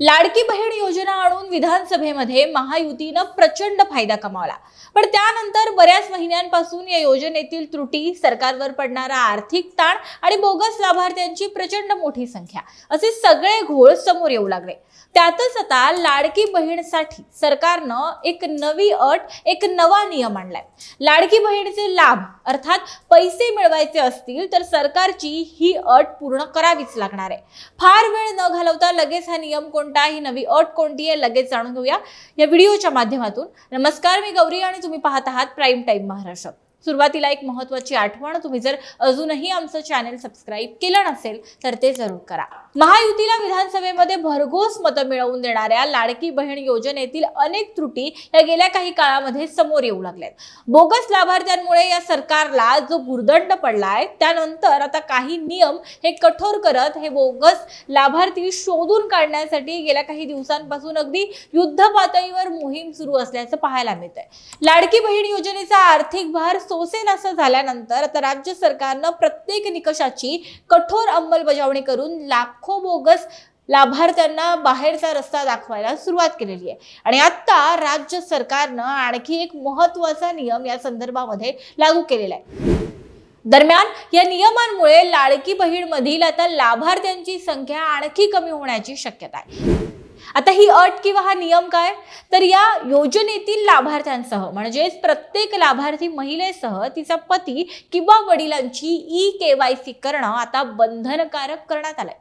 लाडकी बहीण योजना आणून विधानसभेमध्ये महायुतीनं प्रचंड फायदा कमावला. पण त्यानंतर बऱ्याच महिन्यांपासून या योजनेतील त्रुटी सरकारवर पडणारा आर्थिक ताण आणि बोगस लाभार्थ्यांची प्रचंड मोठी संख्या असे सगळे घोळ समोर येऊ लागले. त्यातच आता लाडकी बहीणसाठी सरकारनं एक नवी अट एक नवा नियम आणलाय. लाडकी बहिणीचे लाभ अर्थात पैसे मिळवायचे असतील तर सरकारची ही अट पूर्ण करावीच लागणार आहे. फार वेळ न घालवता लगेच हा नियम कोण कोणता ही नवी अट कोणती आहे लगेच जाणून घेऊया या व्हिडिओच्या माध्यमातून. नमस्कार मी गौरी आणि तुम्ही पाहत आहात प्राईम टाईम महाराष्ट्र सुरुवातीला एक महत्वाची आठवण. तुम्ही जर अजूनही आमचं चॅनल सबस्क्राईब केलं नसेल तर ते जरूर करा. महायुतीला विधानसभेमध्ये भरघोस मतं मिळवून देणाऱ्या लाडकी बहीण योजनेतील अनेक त्रुटी या गेल्या काही काळामध्ये समोर येऊ लागल्यात. बोगस लाभार्थ्यांमुळे या सरकारला जो भुर्दंड पडलाय त्यानंतर आता काही नियम हे कठोर करत हे बोगस लाभार्थी शोधून काढण्यासाठी गेल्या काही दिवसांपासून अगदी युद्ध पातळीवर मोहीम सुरू असल्याचं पाहायला मिळत आहे लाडकी बहीण योजनेचा आर्थिक भार सोसेन असं झाल्यानंतर आता राज्य सरकारनं प्रत्येक निकषाची कठोर अंमलबजावणी करून लाखो बोगस लाभार्थ्यांना बाहेरचा रस्ता दाखवायला सुरुवात केलेली आहे. आणि आता राज्य सरकारनं आणखी एक महत्त्वाचा नियम या संदर्भामध्ये लागू केलेला आहे. दरम्यान या नियमांमुळे लाडकी बहीण मधील आता लाभार्थ्यांची संख्या आणखी कमी होण्याची शक्यता आहे. आता ही अट किंवा हा नियम काय? तर या योजनेतील लाभार्थ्यांसह म्हणजेच प्रत्येक लाभार्थी महिलेसह तिचा पती किंवा वडिलांची ई केवायसी करणं आता बंधनकारक करण्यात आलंय.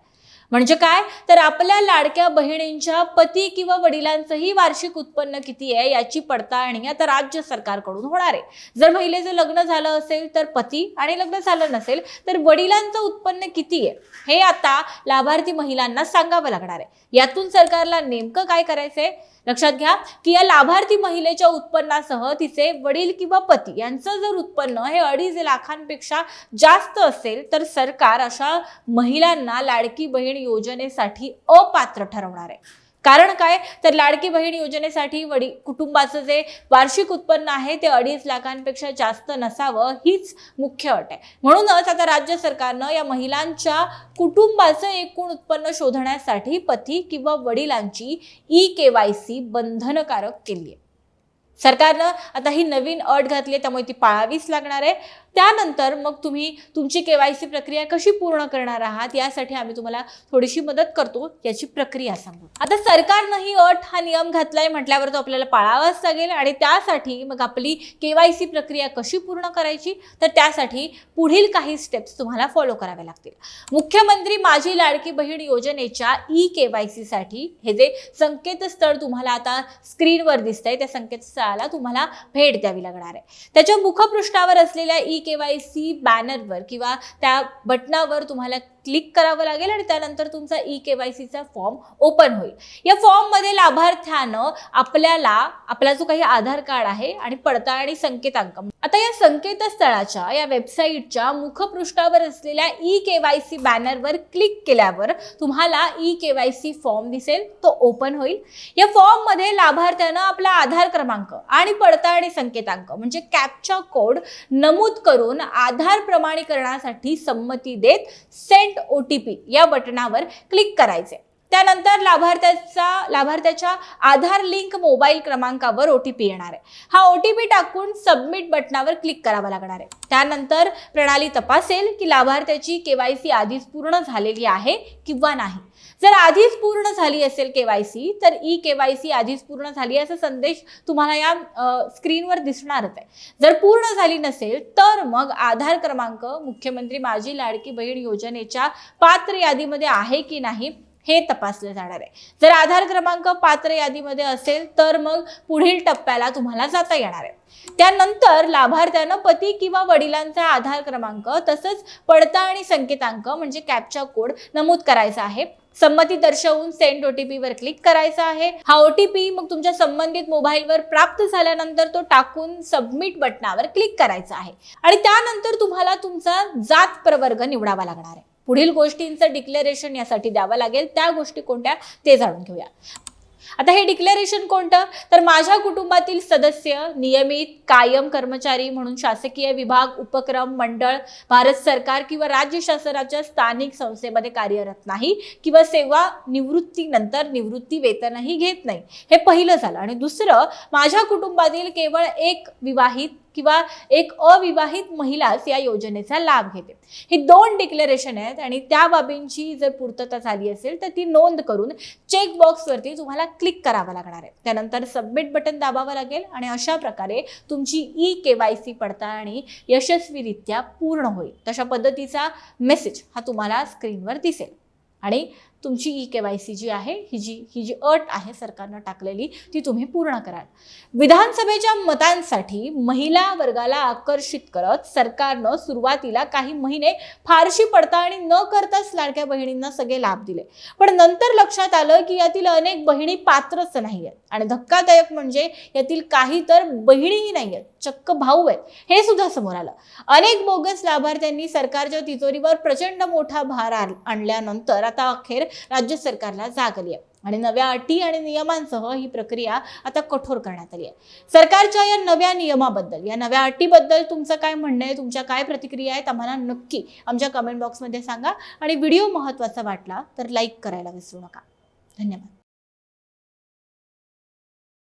म्हणजे काय? तर आपल्या लाडक्या बहिणींच्या पती किंवा वडिलांचंही वार्षिक उत्पन्न किती आहे याची पडताळणी आता राज्य सरकारकडून होणार आहे. जर महिलेचं लग्न झालं असेल तर पती आणि लग्न झालं नसेल तर वडिलांचं उत्पन्न किती आहे? हे आता लाभार्थी महिलांना सांगावं लागणार आहे. यातून सरकारला नेमकं काय करायचंय? लक्षात घ्या की या लाभार्थी महिलेच्या उत्पन्नासह तिचे वडील किंवा पती यांचं जर उत्पन्न हे अडीच लाखांपेक्षा जास्त असेल तर सरकार अशा महिलांना लाडकी बहीण योजनेसाठी अपात्र ठरवणार आहे. कारण काय? तर लाडकी बहीण योजनेसाठी वडी कुटुंबाचं जे वार्षिक उत्पन्न आहे ते अडीच लाखांपेक्षा जास्त नसावं हीच मुख्य अट आहे. म्हणूनच आता राज्य सरकारनं या महिलांच्या कुटुंबाचं एकूण उत्पन्न शोधण्यासाठी पती किंवा वडिलांची ई के वाय सी बंधनकारक केली आहे सरकारनं आता ही नवीन अट घातली आहे त्यामुळे ती पाळावीच लागणार आहे. त्यानंतर मग तुम्ही तुमची के वाय सी प्रक्रिया कशी पूर्ण करणार आहात यासाठी आम्ही तुम्हाला थोडीशी मदत करतो याची प्रक्रिया सांगू. आता सरकारनं ही अट हा नियम घातलाय म्हटल्यावर तो आपल्याला पाळावाच लागेल आणि त्यासाठी मग आपली के वाय सी प्रक्रिया कशी पूर्ण करायची तर त्यासाठी पुढील काही स्टेप्स तुम्हाला फॉलो करावे लागतील. मुख्यमंत्री माझी लाडकी बहीण योजनेच्या ई केवाय सीसाठी हे जे संकेतस्थळ तुम्हाला आता स्क्रीनवर दिसतंय त्या स्थळाला तुम्हाला भेट द्यावी लागणार आहे. त्याच्या मुखपृष्ठावर असलेल्या ई केवायसी बॅनरवर किंवा त्या बटनावर तुम्हाला क्लिक करावं लागेल आणि त्यानंतर तुमचा ई केवायसीचा फॉर्म ओपन होईल. या फॉर्ममध्ये लाभार्थ्यानं आपल्याला आपला जो काही आधार कार्ड आहे आणि पडताळणी संकेतांक. आता या संकेतस्थळाच्या या वेबसाईटच्या मुखपृष्ठावर असलेल्या ई केवायसी बॅनरवर क्लिक केल्यावर तुम्हाला ई केवायसी फॉर्म दिसेल तो ओपन होईल. या फॉर्ममध्ये लाभार्थ्यानं आपला आधार क्रमांक आणि पडताळणी संकेतांक म्हणजे कॅपचा कोड नमूद करून आधार प्रमाणीकरणासाठी संमती देत सेंड ओ टी पी या बटणावर क्लिक करायचे. त्यानंतर लाभार्थ्याचा लाभार्थ्याच्या आधार लिंक मोबाईल क्रमांकावर ओ टी पी येणार आहे. हा ओ टी पी टाकून सबमिट बटनावर क्लिक करावा लागणार आहे. त्यानंतर प्रणाली तपासेल की लाभार्थ्याची केवायसी आधीच पूर्ण झालेली आहे किंवा नाही. जर आधीच पूर्ण झाली असेल केवायसी तर ई केवायसी आधीच पूर्ण झाली असा संदेश तुम्हाला या स्क्रीनवर दिसणारच आहे. जर पूर्ण झाली नसेल तर मग आधार क्रमांक मुख्यमंत्री माझी लाडकी बहीण योजनेच्या पात्र यादीमध्ये आहे की नाही हे तपासलं जाणार आहे. जर आधार क्रमांक पात्र यादीमध्ये असेल तर मग पुढील टप्प्याला तुम्हाला जाता येणार आहे. त्यानंतर लाभार्थ्यानं पती किंवा वडिलांचा आधार क्रमांक तसंच पडताळणी संकेतांक म्हणजे कॅपचा कोड नमूद करायचा आहे. संमती दर्शवून सेंड ओटीपी वर क्लिक करायचा आहे. हा ओटीपी मग तुमच्या संबंधित मोबाईलवर प्राप्त झाल्यानंतर तो टाकून सबमिट बटनावर क्लिक करायचा आहे. आणि त्यानंतर तुम्हाला तुमचा जात प्रवर्ग निवडावा लागणार आहे. पुढील गोष्टींचं डिक्लेरेशन यासाठी द्यावं लागेल. त्या गोष्टी कोणत्या? ते जाणून घेऊया. आता हे डिक्लेरेशन कोणतं? तर माझ्या कुटुंबातील सदस्य नियमित कायम कर्मचारी म्हणून शासकीय विभाग उपक्रम मंडळ भारत सरकार किंवा राज्य शासनाच्या स्थानिक संस्थेमध्ये कार्यरत नाही किंवा सेवा निवृत्तीनंतर निवृत्ती वेतनही घेत नाही. हे पहिलं झालं. आणि दुसरं माझ्या कुटुंबातील केवळ एक विवाहित किंवा एक अविवाहित महिलाच या योजनेचा लाभ घेते. ही दोन डिक्लेरेशन आहेत आणि त्या बाबींची जर पूर्तता झाली असेल तर ती नोंद करून चेकबॉक्सवरती तुम्हाला क्लिक करावं लागणार आहे. त्यानंतर सबमिट बटन दाबावं लागेल आणि अशा प्रकारे तुमची ई के वाय सी पडताळणी यशस्वीरित्या पूर्ण होईल. तशा पद्धतीचा मेसेज हा तुम्हाला स्क्रीनवर दिसेल. आणि तुमची ई के वाय सी जी आहे ही जी ही जी अट आहे सरकारनं टाकलेली ती तुम्ही पूर्ण कराल. विधानसभेच्या मतांसाठी महिला वर्गाला आकर्षित करत सरकारनं सुरुवातीला काही महिने फारशी पडताळणी न करताच लाडक्या बहिणींना सगळे लाभ दिले. पण नंतर लक्षात आलं की यातील अनेक बहिणी पात्रच नाही आहेत आणि धक्कादायक म्हणजे यातील काही तर बहिणीही नाही आहेत चक्क भाऊ आहेत हे सुद्धा समोर आलं. अनेक बोगस लाभार्थ्यांनी सरकारच्या तिजोरीवर प्रचंड मोठा भार आण- आणल्यानंतर आता अखेर राज्य सरकारला जाग आली आहे. आणि नव्या अटी आणि नियमांसह ही प्रक्रिया आता कठोर करण्यात आली आहे. सरकारच्या या नव्या नियमाबद्दल या नव्या अटीबद्दल तुमचं काय म्हणणं आहे? तुमच्या काय प्रतिक्रिया आहेत? आम्हाला नक्की आमच्या कमेंट बॉक्समध्ये सांगा. आणि व्हिडिओ महत्त्वाचा वाटला तर लाईक करायला विसरू नका. धन्यवाद.